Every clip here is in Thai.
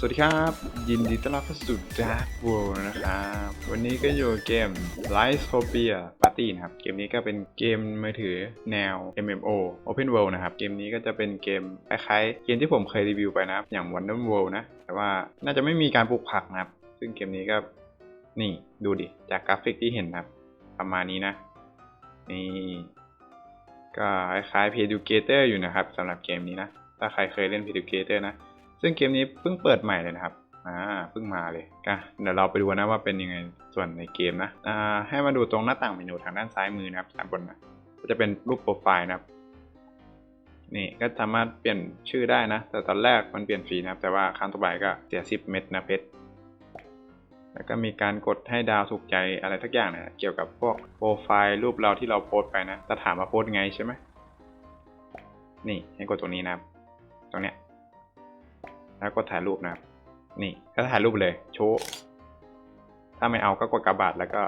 สวัสดีครับ ยินดีต้อนรับเข้าสู่ Dark World นะครับ วันนี้ก็อยู่เกม l i g h t o p i a Party นะครับ เกมนี้ก็เป็นเกมมือถือแนว MMO Open World นะครับ เกมนี้ก็จะเป็นเกมคล้ายๆ เกมที่ผมเคยรีวิวไปนะครับ อย่าง Wonder World นะ แต่ว่าน่าจะไม่มีการปลูกผักนะครับ ซึ่งเกมนี้ก็ นี่ดูดิ จากกราฟิกที่เห็นนะครับ ประมาณนี้นะ นี่ก็คล้ายๆ p e d u g a t o r อยู่นะครับสำหรับเกมนี้นะ ถ้าใครเคยเล่น p e d u g a t o r นะ ซึ่งเกมนี้เพิ่งเปิดใหม่เลยนะครับอ่าเพิ่งมาเลยก็เดี๋ยวเราไปดูนะว่าเป็นยังไงส่วนในเกมนะอ่าให้มาดูตรงหน้าต่างเมนูทางด้านซ้ายมือนะครับด้านบนนะก็จะเป็นรูปโปรไฟล์นะครับ นี่ก็สามารถเปลี่ยนชื่อได้นะ แต่ตอนแรกมันเปลี่ยนฟรีนะครับ แต่ว่าครั้งต่อไปก็เสีย10เม็ดนะเพชรแล้วก็มีการกดให้ดาวถูกใจอะไรทักอย่างนะเกี่ยวกับพวกโปรไฟล์รูปเราที่เราโพสไปนะจะถามว่าโพสไงใช่ไหมนี่ให้กดตรงนี้นะครับ ตรงเนี้ย แล้วกดถ่ายรูปนะครับ นี่ก็ถ่ายรูปเลยโชว์ถ้าไม่เอาก็กดกระบาดแล้วก็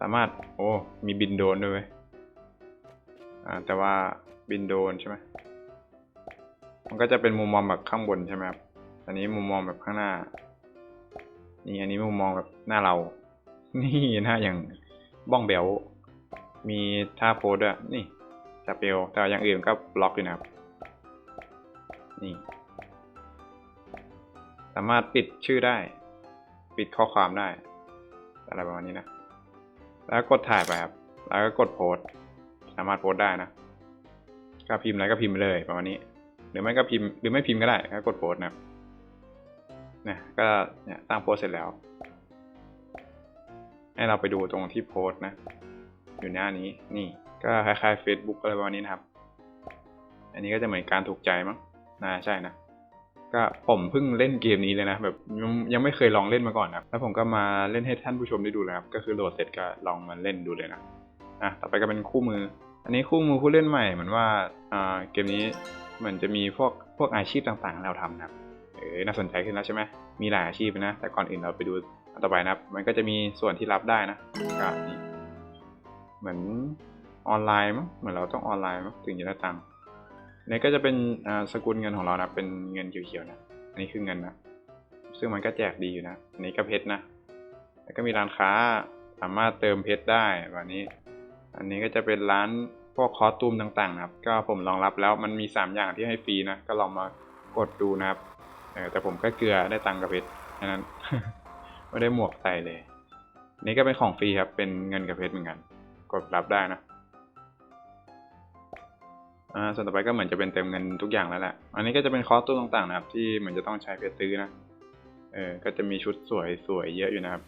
สามารถ โอ้ มีบินโดนด้วยอ่าแต่ว่าบินโดนใช่ไหมมันก็จะเป็นมุมมองแบบข้างบนใช่ไหมครับอันนี้มุมมองแบบข้างหน้า นี่อันนี้มุมมองแบบหน้าเรา นี่หน้าอย่างบ้องแบวมีท่าโพสด้วยนี่สเปลแต่อย่างอื่นก็บล็อกอยู่นะครับ นี่ สามารถปิดชื่อได้ ปิดข้อความได้ อะไรประมาณนี้นะ แล้วกดถ่ายไปครับ แล้วก็กดโพสสามารถโพสได้นะ ก็พิมพ์อะไรก็พิมพ์ไปเลยประมาณนี้ หรือไม่ก็พิมพ์ หรือไม่พิมพ์ก็ได้ก็กดโพสนะครับนี่ยก็เนี่ยตั้งโพสเสร็จแล้ว ให้เราไปดูตรงที่โพสนะ อยู่หน้านี้ นี่ ก็คล้ายๆ Facebook อะไรประมาณนี้นะครับ อันนี้ก็จะเหมือนการถูกใจมั้งน่าใช่นะ ก็ผมเพิ่งเล่นเกมนี้เลยนะแบบยังไม่เคยลองเล่นมาก่อนนะแล้วผมก็มาเล่นให้ท่านผู้ชมได้ดูเลยครับก็คือโหลดเสร็จก็ลองมาเล่นดูเลยนะอะต่อไปก็เป็นคู่มือ อันนี้คู่มือผู้เล่นใหม่เหมือนว่าอ่าเกมนี้เหมือนจะมีพวกพวกอาชีพต่างๆเราทำนะครับเออน่าสนใจขึ้นแล้วใช่ไหมมีหลายอาชีพนะ แต่ก่อนอื่นเราไปดูต่อไปนะครับ มันก็จะมีส่วนที่รับได้นะก็นี่เหมือนออนไลน์มั้งเหมือนเราต้องออนไลน์มั้งถึงจะได้ตังค์ นี่ก็จะเป็นสกุลเงินของเรานะ เป็นเงินเขียวๆนะ อันนี้คือเงินนะ ซึ่งมันก็แจกดีอยู่นะ อันนี้ก็เพชรนะ แล้วก็มีร้านค้าสามารถเติมเพชรได้แบบนี้ อันนี้ก็จะเป็นร้านพวกคอสตูมต่างๆนะครับ ก็ผมลองรับแล้วมันมี 3 อย่างที่ให้ฟรีนะ ก็ลองมากดดูนะครับเออแต่ผมก็เกลือได้ตังค์กับเพชรแค่นั้น ไม่ได้หมวกใส่เลย นี่ก็เป็นของฟรีครับ เป็นเงินกับเพชรเหมือนกัน กดรับได้นะ อ่าส่วนต่อไปก็เหมือนจะเป็นเติมเงินทุกอย่างแล้วแหละ อันนี้ก็จะเป็นคอสตูมต่างๆนะครับ ที่เหมือนจะต้องใช้เพชรซื้อนะ เออ ก็จะมีชุดสวยสวยเยอะอยู่นะครับ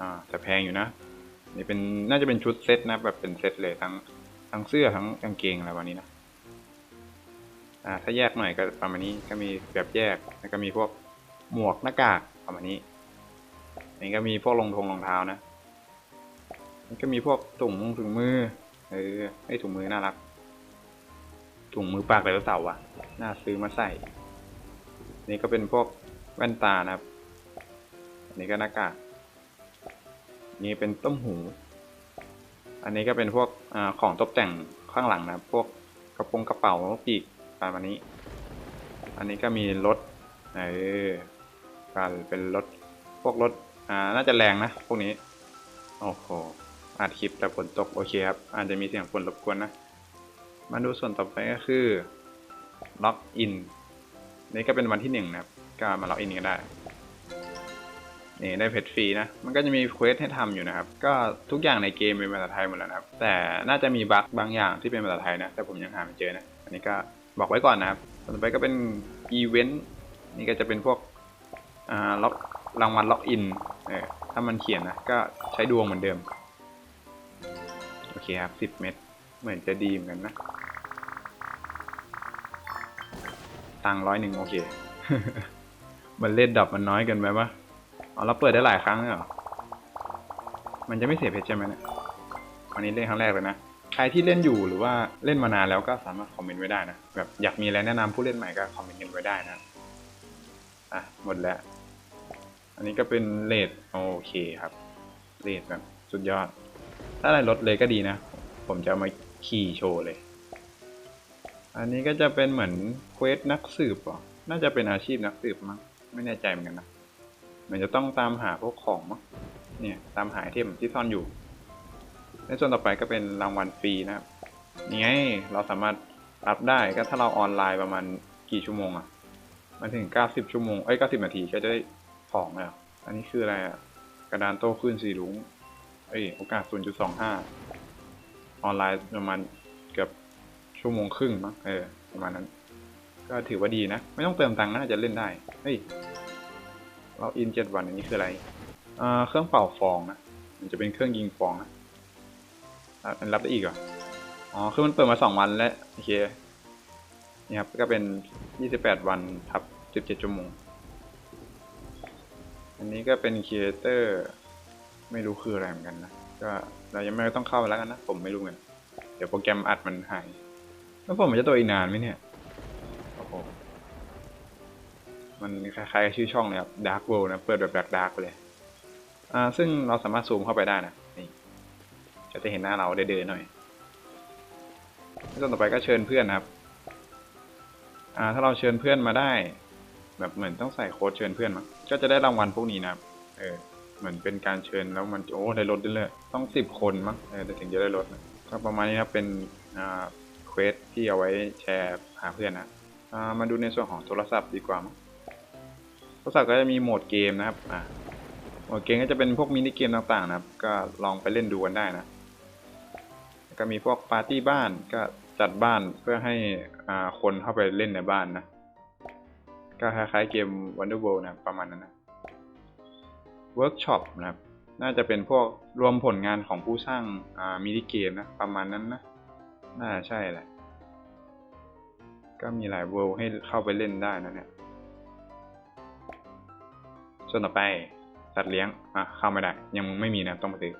อ่าแต่แพงอยู่นะ นี่เป็นน่าจะเป็นชุดเซตนะแบบเป็นเซตเลยทั้งทั้งเสื้อทั้งกางเกงอะไรวันนี้นะ อ่าถ้าแยกหน่อยก็ประมาณนี้ก็มีแบบแยกแล้วก็มีพวกหมวกหน้ากากประมาณนี้อันนี้ก็มีพวกรองทงรองเท้านะมันก็มีพวกถุงมือถุงมือ เออไอ้ถุงมือน่ารัก ถุงมือปากไดโนเสาร์อะ น่าซื้อมาใส่ นี่ก็เป็นพวกแว่นตานะครับ อันนี้ก็หน้ากาก นี่เป็นต้มหู อันนี้ก็เป็นพวกอของตกแต่งข้างหลังนะครับ พวกกระโปรงกระเป๋าปีกประมาณนี้ อันนี้ก็มีรถ เออการเป็นรถ พวกรถ อ่า น่าจะแรงนะ พวกนี้ โอ้โหอัดคลิปแต่ฝนตกโอเคครับ อาจจะมีเสียงฝนรบกวนนะ มาดูส่วนต่อไปก็คือล็อกอินนี่ก็เป็นวันที่หนึ่งนะครับ ก็มาล็อกอินกันได้ นี่ได้เพชรฟรีนะ มันก็จะมีเควสให้ทำอยู่นะครับ ก็ทุกอย่างในเกมเป็นภาษาไทยหมดแล้วนะครับ แต่น่าจะมีบั๊กบางอย่างที่เป็นภาษาไทยนะ แต่ผมยังหาไม่เจอนะ อันนี้ก็บอกไว้ก่อนนะครับ ต่อไปก็เป็นอีเวนต์ นี่ก็จะเป็นพวกอ่าล็อกรางวัลล็อกอิน เออ ถ้ามันเขียนนะ ก็ใช้ดวงเหมือนเดิม โอเคครับสิบเม็ด เหมือนจะดีเหมือนกันนะ ตังร้อยหนึ่งโอเค มันเล่นดับมันน้อยเกินไปปะอ๋อเราเปิดได้หลายครั้งเลยเหรอ มันจะไม่เสียเพชรใช่ไหมเนี่ยวันนี้เล่นครั้งแรกเลยนะ ใครที่เล่นอยู่หรือว่าเล่นมานานแล้วก็สามารถคอมเมนต์ไว้ได้นะ แบบอยากมีอะไรแนะนำผู้เล่นใหม่ก็คอมเมนต์กันไว้ได้นะ อะหมดแล้ว อันนี้ก็เป็นเลดโอเคครับเลดแบบสุดยอด ถ้าอะไรลดเลยก็ดีนะ ผมจะมาขี่โชว์เลย อันนี้ก็จะเป็นเหมือนเควสนักสืบเหรอ น่าจะเป็นอาชีพนักสืบมั้ง ไม่แน่ใจเหมือนกันนะ เหมือนจะต้องตามหาพวกของมั้ง เนี่ยตามหาไอเทมที่ซ่อนอยู่ ในส่วนต่อไปก็เป็นรางวัลฟรีนะครับนี่ไงเราสามารถรับได้ก็ถ้าเราออนไลน์ประมาณกี่ชั่วโมงอะมันถึง 90 ชั่วโมง เอ้ย 90 นาทีก็จะได้ของแล้วอันนี้คืออะไรอะกระดานโต้คลื่นสีรุ้ง เอ้ย โอกาส 0.25 ออนไลน์ประมาณ ชั่วโมงครึ่งมั้งเออประมาณนั้น ก็ถือว่าดีนะ ไม่ต้องเติมตังค์น่าจะเล่นได้ เฮ้ย เราอินเจ็ดวันอันนี้คืออะไรอ่าเครื่องเป่าฟองนะ มันจะเป็นเครื่องยิงฟองนะมันรับได้อีกเหรอ อ๋อ คือมันเปิดมาสองวันแล้ว โอเค นี่ครับ ก็เป็นยี่สิบแปดวันทับสิบเจ็ดชั่วโมง อันนี้ก็เป็นครีเอเตอร์ไม่รู้คืออะไรเหมือนกันนะ ก็เรายังไม่ต้องเข้าไปแล้วกันนะ ผมไม่รู้เหมือนเดี๋ยวโปรแกรมอัดมันหาย แล้วผมมันจะตัวอีกนานไหมเนี่ย โอ้โห มันคล้ายๆกับชื่อช่องเลยครับ Dark World นะ เปิดแบบดาร์กๆไปเลย อ่า ซึ่งเราสามารถซูมเข้าไปได้นะ นี่ จะได้เห็นหน้าเราเดือๆหน่อยขั้นตอนต่อไปก็เชิญเพื่อนนะครับ อ่า ถ้าเราเชิญเพื่อนมาได้ แบบเหมือนต้องใส่โค้ดเชิญเพื่อนมา ก็จะได้รางวัลพวกนี้นะครับ เออ เหมือนเป็นการเชิญแล้วมัน โอ้ ได้ลดด้วยเลย ต้องสิบคนมั้ง เออ ถึงจะได้ลดนะก็ประมาณนี้ครับเป็น อ่า เควสที่เอาไว้แชร์หาเพื่อนนะมาดูในส่วนของโทรศัพท์ดีกว่ามั้งโทรศัพท์ก็จะมีโหมดเกมนะครับโหมดเกมก็จะเป็นพวกมินิเกมต่างๆนะครับ ก็ลองไปเล่นดูกันได้นะ ก็มีพวกปาร์ตี้บ้านก็จัดบ้านเพื่อให้คนเข้าไปเล่นในบ้านนะ ก็คล้ายๆเกม Wonder World นะประมาณนั้นนะ Workshop นะครับ น่าจะเป็นพวกรวมผลงานของผู้สร้างมินิเกมนะ ประมาณนั้นนะ น่าใช่แหละ ก็มีหลายเวลให้เข้าไปเล่นได้นะเนี่ยส่วนต่อไปสัตว์เลี้ยง อะ เข้าไม่ได้ ยังไม่มีนะต้องไปซื้อ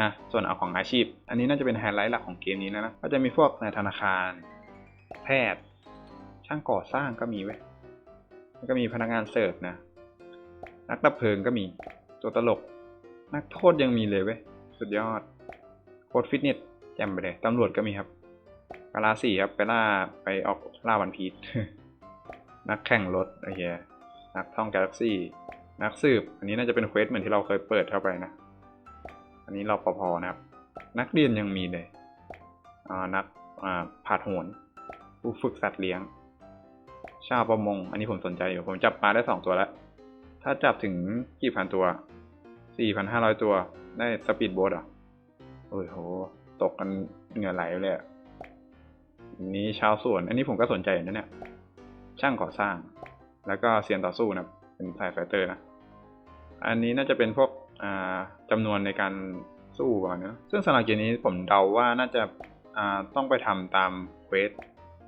อะ ส่วนเอาของอาชีพ อันนี้น่าจะเป็นไฮไลท์หลักของเกมนี้นะนะ ก็จะมีพวกในธนาคาร แพทย์ ช่างก่อสร้างก็มีเว้ยแล้วก็มีพนักงานเสิร์ฟนะ นักดับเพลิงก็มี ตัวตลก นักโทษยังมีเลยเว้ย สุดยอด โค้ดฟิตเนส แจมไปเลยตำรวจก็มีครับกาลาสี่ครับ ไปล่าไปออกล่าวันพีชนักแข่งรถโอเคนักท่องกาแล็กซี่ นักสืบ อันนี้น่าจะเป็นเควสเหมือนที่เราเคยเปิดเข้าไปนะ อันนี้เราพอๆนะครับ นักเรียนยังมีเลยอ่านักอ่าผาดโหนผู้ฝึกสัตว์เลี้ยง ชาวประมง อันนี้ผมสนใจอยู่ ผมจับปลาได้สองตัวแล้ว ถ้าจับถึงกี่พันตัวสี่พันห้าร้อยตัว ได้สปีดโบ๊ทอะโอ้โห ตกกันเหงื่อไหลเลยอะอันนี้ชาวสวน อันนี้ผมก็สนใจนะเนี่ย ช่างก่อสร้าง แล้วก็เซียนต่อสู้นะเป็นสายไฟเตอร์นะ อันนี้น่าจะเป็นพวกอ่าจำนวนในการสู้ก่อนเนะซึ่งสำหรับเกมนี้ผมเดาว่าน่าจะอ่าต้องไปทำตามเควส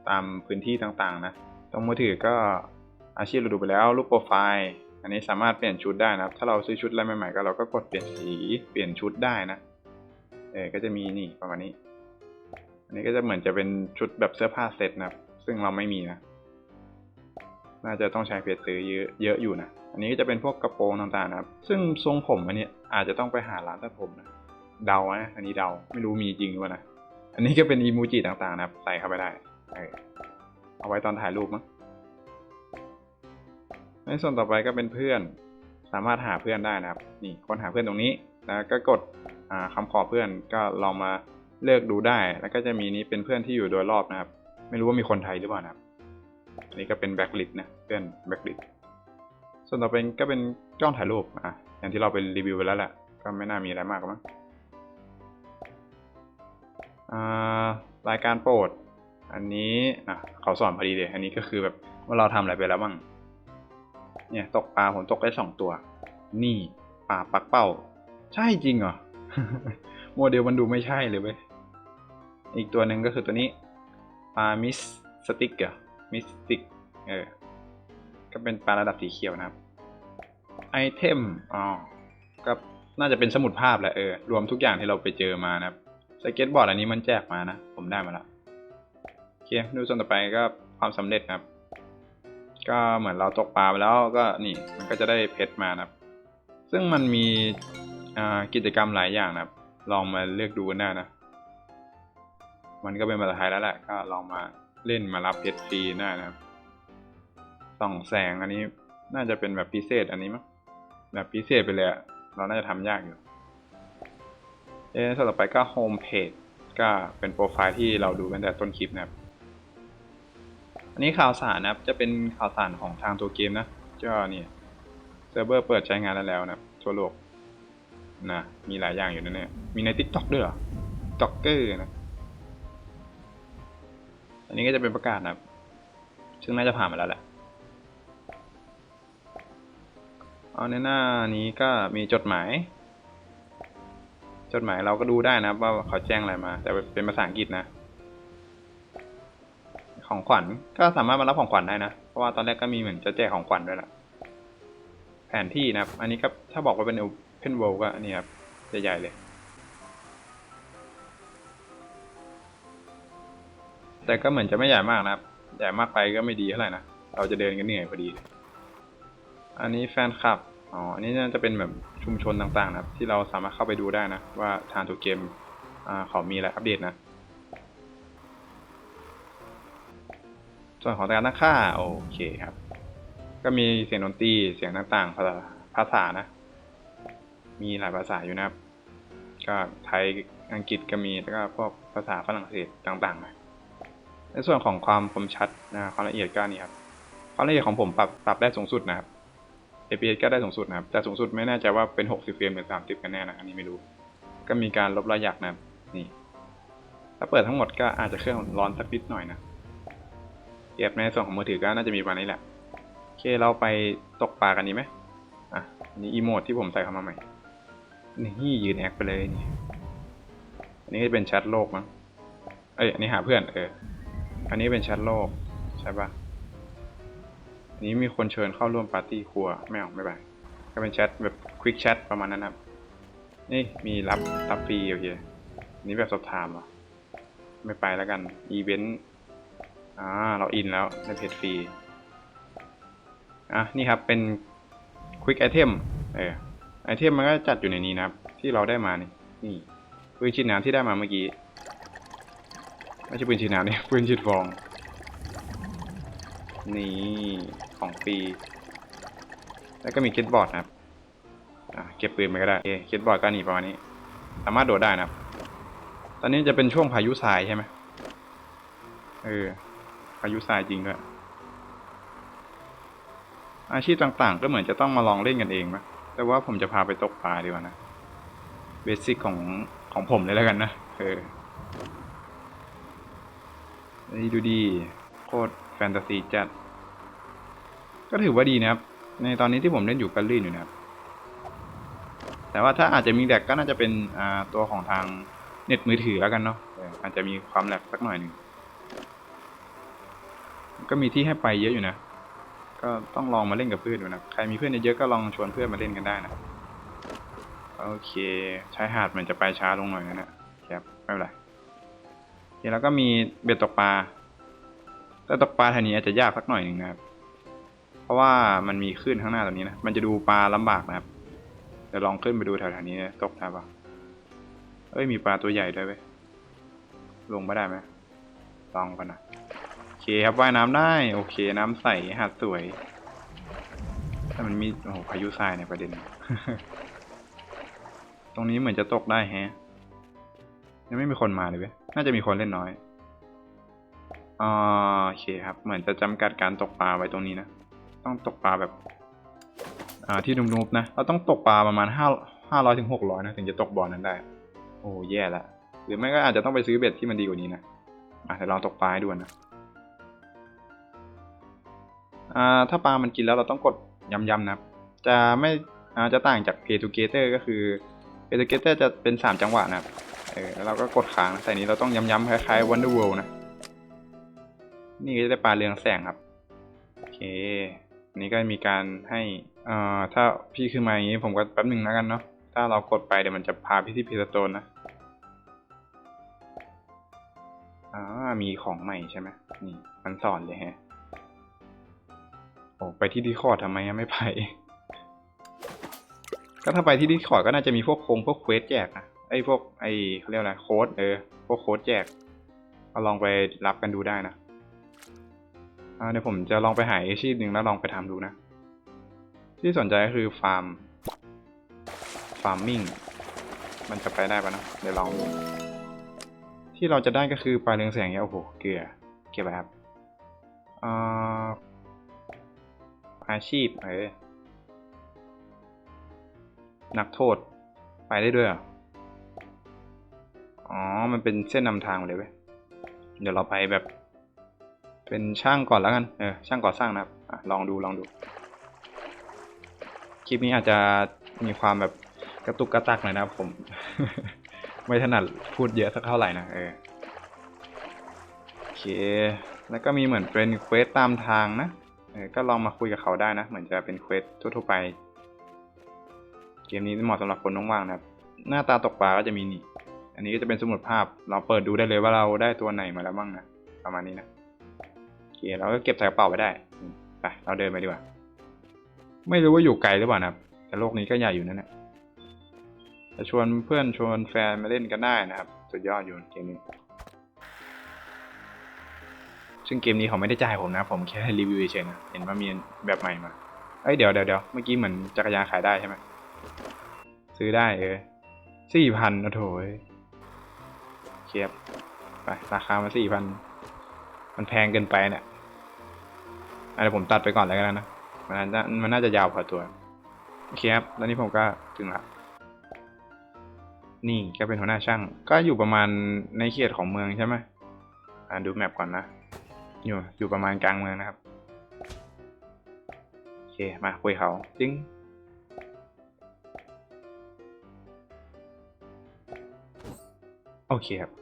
ตามพื้นที่ต่างๆนะ ตรงมือถือก็อาชีพเราดูไปแล้วรูปโปรไฟล์ อันนี้สามารถเปลี่ยนชุดได้นะครับ ถ้าเราซื้อชุดอะไรใหม่ๆก็เราก็กดเปลี่ยนสี เปลี่ยนชุดได้นะ ออก็จะมีนี่ประมาณนี้ อันนี้ก็จะเหมือนจะเป็นชุดแบบเสื้อผ้าเซ็ตนะครับ ซึ่งเราไม่มีนะ น่าจะต้องใช้เพจซื้อเยอะเยอะอยู่นะ อันนี้ก็จะเป็นพวกกระโปรงต่างๆนะครับ ซึ่งทรงผมอันนี้อาจจะต้องไปหาร้านตัดผมนะ เดานะ อันนี้เดา ไม่รู้มีจริงหรือเปล่านะ อันนี้ก็เป็นอีโมจิต่างๆนะครับ ใส่เข้าไปได้เออเอาไว้ตอนถ่ายรูปมั้งในส่วนต่อไปก็เป็นเพื่อน สามารถหาเพื่อนได้นะครับ นี่ค้นหาเพื่อนตรงนี้ แล้วก็กดอ่าคำขอเพื่อนก็ลองมาเลือกดูได้ แล้วก็จะมีนี้เป็นเพื่อนที่อยู่โดยรอบนะครับ ไม่รู้ว่ามีคนไทยหรือเปล่านะครับ อันนี้ก็เป็นแบ็กลิสนะเพื่อนแบ็กลิสส่วนต่อไปก็เป็นกล้องถ่ายรูปอะอย่างที่เราไปรีวิวไปแล้วแหละก็ไม่น่ามีอะไรมากกมั้งรายการโปรด อันนี้อะเขาสอนพอดีเลย อันนี้ก็คือแบบว่าเราทำอะไรไปแล้วบ้าง เนี่ยตกปลาผมตกได้สองตัว นี่ปลาปักเป้า ใช่จริงเหรอ โมเดลมันดูไม่ใช่เลยเว้ย อีกตัวหนึ่งก็คือตัวนี้ปลามิสสติกเหรอมิสติก เออ ก็เป็นปลาระดับสีเขียวนะครับ ไอเทม อ๋อ ก็น่าจะเป็นสมุดภาพแหละเออ รวมทุกอย่างที่เราไปเจอมานะครับ สเก็ตบอร์ดอันนี้มันแจกมานะ ผมได้มาแล้วโอเค ดูส่วนต่อไปก็ความสำเร็จนะครับ ก็เหมือนเราตกปลาไปแล้วก็นี่ มันก็จะได้เพชรมานะครับ ซึ่งมันมี กิจกรรมหลายอย่างนะครับ ลองมาเลือกดูกันได้นะ มันก็เป็นภาษาไทยแล้วแหละก็ลองมาเล่นมารับเพชรฟรีได้นะครับส่องแสงอันนี้น่าจะเป็นแบบพิเศษอันนี้มั้งแบบพิเศษไปเลยเราน่าจะทำยากอยู่เอ๊ะต่อไปก็โฮมเพจก็เป็นโปรไฟล์ที่เราดูกันแต่ต้นคลิปนะครับ อันนี้ข่าวสารนะครับ จะเป็นข่าวสารของทางตัวเกมนะก็เนี่ยเซิร์ฟเวอร์เปิดใช้งานแล้วแล้วนะครับทั่วโลก นะมีหลายอย่างอยู่นะเนี่ยมีใน TikTok ด้วยเหรอ TikToker นะ อันนี้ก็จะเป็นประกาศนะครับ ซึ่งน่าจะผ่านมาแล้วแหละ เอาในหน้านี้ก็มีจดหมาย จดหมายเราก็ดูได้นะว่าเขาแจ้งอะไรมา แต่เป็นภาษาอังกฤษนะ ของขวัญก็สามารถมารับของขวัญได้นะ เพราะว่าตอนแรกก็มีเหมือนจะแจกของขวัญด้วยล่ะแผนที่นะครับ อันนี้ก็ถ้าบอกว่าเป็น Open World ก็อันนี้ครับใหญ่ๆเลย แต่ก็เหมือนจะไม่ใหญ่มากนะครับ ใหญ่มากไปก็ไม่ดีเท่าไหร่นะ เราจะเดินกันเหนื่อยพอดีเลยอันนี้แฟนคลับ อ๋อ อันนี้น่าจะเป็นแบบชุมชนต่างๆนะครับ ที่เราสามารถเข้าไปดูได้นะ ว่าทางตัวเกมอ่าเขามีอะไรอัปเดตนะ ส่วนของการตั้งค่า โอเคครับ ก็มีเสียงดนตรี เสียงต่างๆ ภาษาภาษานะ มีหลายภาษาอยู่นะครับ ก็ไทยอังกฤษก็มีแล้วก็พวกภาษาฝรั่งเศสต่างๆในส่วนของความคมชัดนะความละเอียดก็นี่ครับความละเอียดของผมปรับปรับได้สูงสุดนะครับ FPS ก็ได้สูงสุดนะครับแต่สูงสุดไม่แน่ใจว่าเป็น 60เฟรมหรือ 30 กันแน่นะอันนี้ไม่รู้ ก็มีการลบรอยหยักนะครับนี่ถ้าเปิดทั้งหมดก็อาจจะเครื่องร้อนสักนิดหน่อยนะเทียบในส่วนของมือถือก็น่าจะมีประมาณนี้แหละโอเคเราไปตกปลากันดีไหมอะนนี้อีโมดที่ผมใส่เข้ามาใหม่ นี่ยืนแอคไปเลยนี่อันนี้เป็นแชทโลกมั้งเอ้ยอันนี้หาเพื่อนเออ อันนี้เป็นแชทโลกใช่ปะอันนี้มีคนเชิญเข้าร่วมปาร์ตี้ครัวไม่เอาไม่ไปก็เป็นแชทแบบควิกแชทประมาณนั้นนะครับ นี่มีรับรับฟรีโอเคนี้แบบสอบถามเหรอไม่ไปแล้วกันอีเวนต์อ่าเราอินแล้วในเพจฟรีอะนี่ครับเป็นควิกไอเทมเออ ไอเทมมันก็จัดอยู่ในนี้นะครับ ที่เราได้มานี่นี่ปืนฉีดน้ำที่ได้มาเมื่อกี้ไม่ใช่ปืนฉีดน้ำเนี่ยปืนฉีดฟอง นี่ของฟรีแล้วก็มีเก็ตบอร์ดนะครับอะเก็บปืนไปก็ได้โอเคเก็ตบอร์ดก็นี่ประมาณนี้ สามารถโดดได้นะครับ ตอนนี้จะเป็นช่วงพายุทรายใช่ไหมเออพายุทรายจริงด้วยอาชีพต่างๆ ก็เหมือนจะต้องมาลองเล่นกันเองนะ แต่ว่าผมจะพาไปตกปลาดีกว่านะ เบสิกของของผมเลยแล้วกันนะ เออ นี่ดูดี โคตรแฟนตาซีจัด ก็ถือว่าดีนะครับ ในตอนนี้ที่ผมเล่นอยู่ก็ลื่นอยู่นะครับ แต่ว่าถ้าอาจจะมีแดกก็น่าจะเป็นอ่าตัวของทางเน็ตมือถือแล้วกันเนาะอออาจจะมีความแหลกสักหน่อยหนึ่ง ก็มีที่ให้ไปเยอะอยู่นะ ก็ต้องลองมาเล่นกับเพื่อนดูนะ ใครมีเพื่อนเยอะก็ลองชวนเพื่อนมาเล่นกันได้นะ โอเคชายหาดเหมือนจะไปช้าลงหน่อยนะครับไม่เป็นไรโอเคแล้วก็มีเบ็ดตกปลาแต่ตกปลาทางนี้อาจจะยากสักหน่อยหนึ่งนะครับ เพราะว่ามันมีคลื่นข้างหน้าตรงนี้นะ มันจะดูปลาลำบากนะครับเดี๋ยวลองขึ้นไปดูแถวๆนี้นะตกได้ปะเอ้ยมีปลาตัวใหญ่ด้วยเว้ยลงไมาได้ไหมลองกันนะ เคครับว่ายน้ำได้ โอเค น้ำใสหาดสวย แต่มันมีโอ้โหพายุทรายในประเด็น ตรงนี้เหมือนจะตกได้แฮะ ยังไม่มีคนมาเลยเว้ยน่าจะมีคนเล่นน้อยอ่าโอเคครับ เหมือนจะจำกัดการตกปลาไว้ตรงนี้นะ ต้องตกปลาแบบ อ่าที่นุบๆนะ เราต้องตกปลาประมาณห้าห้าร้อยถึงหกร้อยนะถึงจะตกบ่อนั้นได้ โอ้แย่ละหรือไม่ก็อาจจะต้องไปซื้อเบ็ดที่มันดีกว่านี้นะอะเดี๋ยวลองตกปลาให้ดูนะ ถ้าปลามันกินแล้วเราต้องกดย้ำๆนะครับ จะไม่จะต่างจาก Pay to Gator ก็คือ Pay to Gator จะเป็นสามจังหวะนะครับเออแล้วเราก็กดค้างนะแต่อันนี้เราต้องย้ำๆคล้ายๆ Wonder World นะ นี่ก็จะได้ปลาเรืองแสงครับโอเคนนี้ก็มีการให้อ่าถ้าพี่ขึ้นมาอย่างนี้ผมก็แป๊บหนึ่งแล้วกันเนาะถ้าเรากดไปเดี๋ยวมันจะพาพี่ที่เพลสโตนนะอ่ามีของใหม่ใช่ไหมนี่มันสอนเลยแฮะ โอ้ไปที่ดีคอร์ดทำไมอะไม่ไปก็ถ้าไปที่ดีคอร์ดก็น่าจะมีพวกโครงพวกเควสแจกนะไอ้พวกไอ้เขาเรียกอะไรโค้ดเออพวกโค้ดแจกก็ลองไปรับกันดูได้นะเดี๋ยวผมจะลองไปหาอาชีพหนึ่งแล้วลองไปทำดูนะ ที่สนใจก็คือฟาร์มฟาร์มมิ่งมันจะไปได้ปะนะเดี๋ยวลองดูที่เราจะได้ก็คือปลาเรืองแสงเนี่ยโอ้โหเกลือเก็บไปครับ อาชีพเออนักโทษ ไปได้ด้วยอ๋อ มันเป็นเส้นนำทางเลยเว้ย เดี๋ยวเราไปแบบ เป็นช่างก่อนแล้วกัน เออ ช่างก่อสร้างนะครับอะลองดู ลองดู คลิปนี้อาจจะมีความแบบกระตุกกระตักหน่อยนะครับผม ไม่ถนัดพูดเยอะสักเท่าไหร่นะ เออ โอเค แล้วก็มีเหมือนเป็นเควสตามทางนะ ก็ลองมาคุยกับเขาได้นะ เหมือนจะเป็นเควสทั่วๆไป เกมนี้เหมาะสำหรับคนว่างๆนะครับ หน้าตาตกปลาก็จะมีนี่ อันนี้ก็จะเป็นสมุดภาพ เราเปิดดูได้เลยว่าเราได้ตัวไหนมาแล้วบ้างนะ ประมาณนี้นะโอเคเราก็เก็บใส่กระเป๋าไว้ได้ ไป เราเดินไปดีกว่า ไม่รู้ว่าอยู่ไกลหรือเปล่านะครับ แต่โลกนี้ก็ใหญ่อยู่นั่นแหละจะชวนเพื่อนชวนแฟนมาเล่นกันได้นะครับ สุดยอดอยู่เกมนี้ ซึ่งเกมนี้เขาไม่ได้จ่ายผมนะ ผมแค่รีวิวเฉยๆนะเห็นว่ามีแบบใหม่มาเอ้ยเดี๋ยวเดี๋ยวเดี๋ยวเมื่อกี้เหมือนจักรยานขายได้ใช่ไหมซื้อได้เออสี่พันโอ้โถเคียบไปราคามาสี่พันมันแพงเกินไปเนี่ยอะเดี๋ยวผมตัดไปก่อนแล้วกันนะมันน่าจะมันน่าจะยาวพอตัวโอเคครับแล้วนี่ผมก็ถึงละนี่ก็เป็นหัวหน้าช่าง ก็อยู่ประมาณในเขตของเมืองใช่ไหมอ่าดูแมปก่อนนะ อยู่อยู่ประมาณกลางเมืองนะครับโอเคมาคุยเขาจิ้งโอเคครับ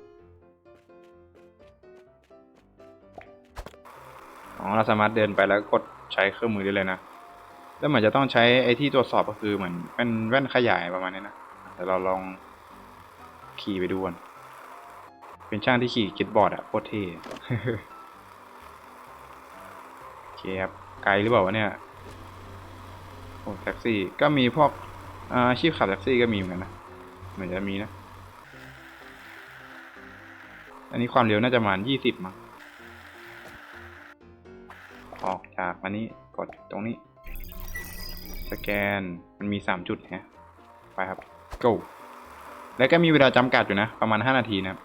อ๋อเราสามารถเดินไปแล้วกดใช้เครื่องมือได้เลยนะแล้วเหมือนจะต้องใช้ไอ้ที่ตรวจสอบก็คือเหมือนเป็นแว่นขยายประมาณนี้นะเดี๋ยวเราลองขี่ไปดูกันเป็นช่างที่ขี่กิตบอร์ดอะโคตรเท่ เคครับไกลหรือเปล่าวะเนี่ยโอ้แท็กซี่ก็มีพวกอาอาชีพขับแท็กซี่ก็มีเหมือนกันนะเหมือนจะมีนะ อันนี้ความเร็วน่าจะประมาณยี่สิบมั้งออกจากอันนี้กดตรงนี้ สแกนมันมีสามจุดฮะไปครับ go แล้วก็มีเวลาจำกัดอยู่นะ ประมาณห้านาทีนะครับ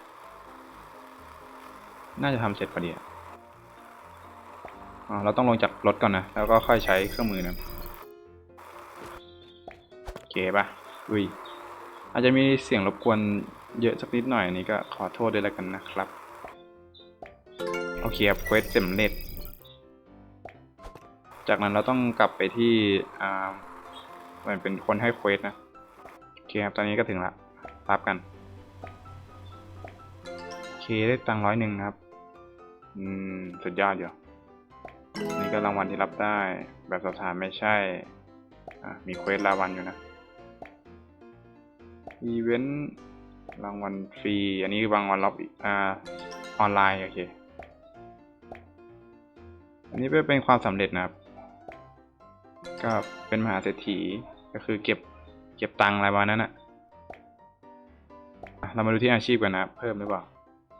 น่าจะทำเสร็จพอดีอะ เราต้องลงจากรถก่อนนะ แล้วก็ค่อยใช้เครื่องมือนะโอเคปะอุ้ยอาจจะมีเสียงรบกวนเยอะสักนิดหน่อยอันนี้ก็ขอโทษด้วยแล้วกันนะครับ โอเคครับเควสเสำเร็จจากนั้นเราต้องกลับไปที่อ่ามันเป็นคนให้เควสนะโอเคครับตอนนี้ก็ถึงละรับกันโอเคได้ตังร้อยหนึ่งครับ อืม สุดยอดอยู่ นี่ก็รางวัลที่รับได้ แบบสอบถามไม่ใช่ มีเควสรางวัลอยู่นะ อีเวนต์รางวัลฟรี อันนี้รางวัลรับอ่าออนไลน์ โอเค อันนี้เป็นความสำเร็จนะครับ ก็เป็นมหาเศรษฐี ก็คือเก็บเก็บตังค์อะไรประมาณนั้นอะอะเรามาดูที่อาชีพกันนะ เพิ่มหรือเปล่า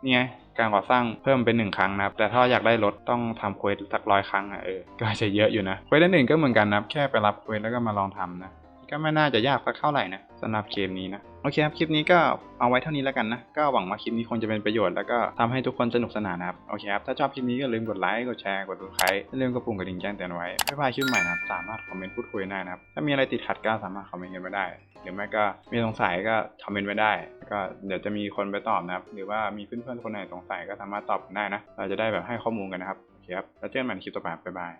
นี่ไง การก่อสร้างเพิ่มเป็นหนึ่งครั้งนะครับ แต่ถ้าอยากได้รถต้องทำเควสสักร้อยครั้งอะเออ ก็จะเยอะอยู่นะ เควสอันอื่นก็เหมือนกันนะแค่ไปรับเควสแล้วก็มาลองทำนะ ก็ไม่น่าจะยากสักเท่าไหร่นะสำหรับเกมนี้นะโอเคครับคลิปนี้ก็เอาไว้เท่านี้แล้วกันนะ ก็หวังว่าคลิปนี้คงจะเป็นประโยชน์แล้วก็ทำให้ทุกคนสนุกสนานนะครับโอเคครับถ้าชอบคลิปนี้ก็ลืมกดไลค์กดแชร์กด subscribe อย่าลืมกดปุ่มกระดิ่งแจ้งเตือนไว้ไม่พลาดคลิปใหม่นะครับสามารถคอมเมนต์พูดคุยได้นะครับถ้ามีอะไรติดขัดก็สามารถคอมเมนต์กันมาได้ หรือไม่ก็มีสงสัยก็คอมเมนต์ไว้ได้ ก็เดี๋ยวจะมีคนไปตอบนะครับ หรือว่ามีเพื่อนๆคนไหนสงสัยก็สามารถตอบกันได้นะเราจะได้แบบให้ข้อมูลกันนะครับโอเคครับแล้วเจอกันใหม่ในคลิปต่อไปบ๊ายบาย